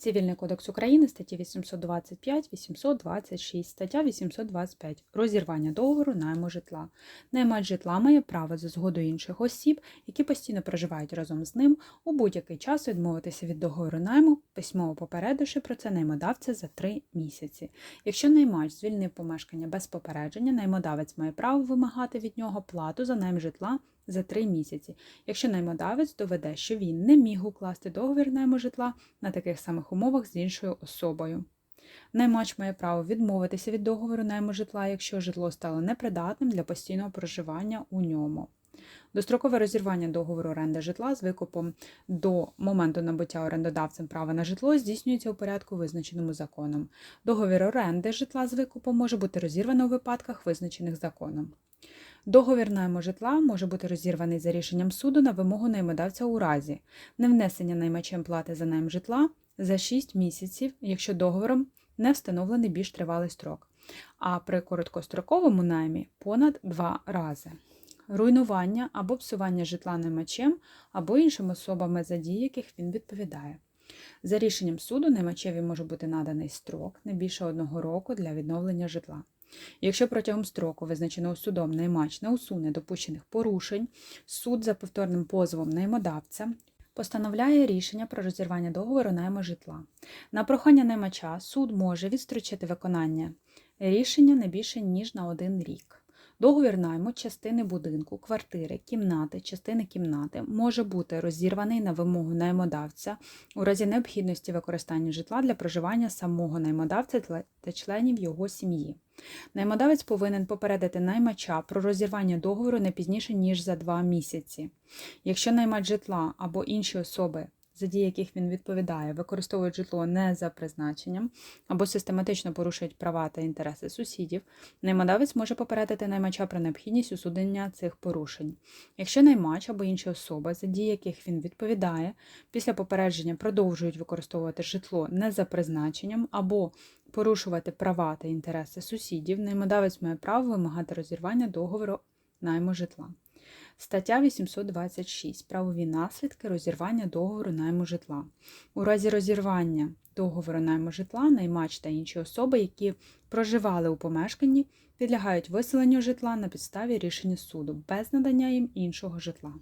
Цивільний кодекс України, статті 825, 826, стаття 825. Розірвання договору найму житла. Наймач житла має право за згодою інших осіб, які постійно проживають разом з ним, у будь-який час відмовитися від договору найму, письмово попередивши про це наймодавця за три місяці. Якщо наймач звільнив помешкання без попередження, наймодавець має право вимагати від нього плату за найм житла за три місяці, якщо наймодавець доведе, що він не міг укласти договір найму житла на таких самих умовах з іншою особою. Наймач має право відмовитися від договору найму житла, якщо житло стало непридатним для постійного проживання у ньому. Дострокове розірвання договору оренди житла з викупом до моменту набуття орендодавцем права на житло здійснюється у порядку, визначеному законом. Договір оренди житла з викупом може бути розірвано у випадках, визначених законом. Договір найму житла може бути розірваний за рішенням суду на вимогу наймодавця у разі невнесення наймачем плати за найм житла за 6 місяців, якщо договором не встановлений більш тривалий строк, а при короткостроковому наймі понад 2 рази. Руйнування або псування житла наймачем або іншими особами, за дії яких він відповідає. За рішенням суду наймачеві може бути наданий строк не більше одного року для відновлення житла. Якщо протягом строку, визначеного судом, наймач не усуне допущених порушень, суд за повторним позовом наймодавця постановляє рішення про розірвання договору найма житла. На прохання наймача суд може відстрочити виконання рішення не більше ніж на один рік. Договір найму частини будинку, квартири, кімнати, частини кімнати може бути розірваний на вимогу наймодавця у разі необхідності використання житла для проживання самого наймодавця та членів його сім'ї. Наймодавець повинен попередити наймача про розірвання договору не пізніше, ніж за два місяці. Якщо наймач житла або інші особи, за дії яких він відповідає, використовують житло не за призначенням або систематично порушують права та інтереси сусідів, наймодавець може попередити наймача про необхідність усунення цих порушень. Якщо наймач або інші особи, за дії яких він відповідає, після попередження продовжують використовувати житло не за призначенням або порушувати права та інтереси сусідів, наймодавець має право вимагати розірвання договору найму житла. Стаття 826. Правові наслідки розірвання договору найму житла. У разі розірвання договору найму житла наймач та інші особи, які проживали у помешканні, підлягають виселенню житла на підставі рішення суду без надання їм іншого житла.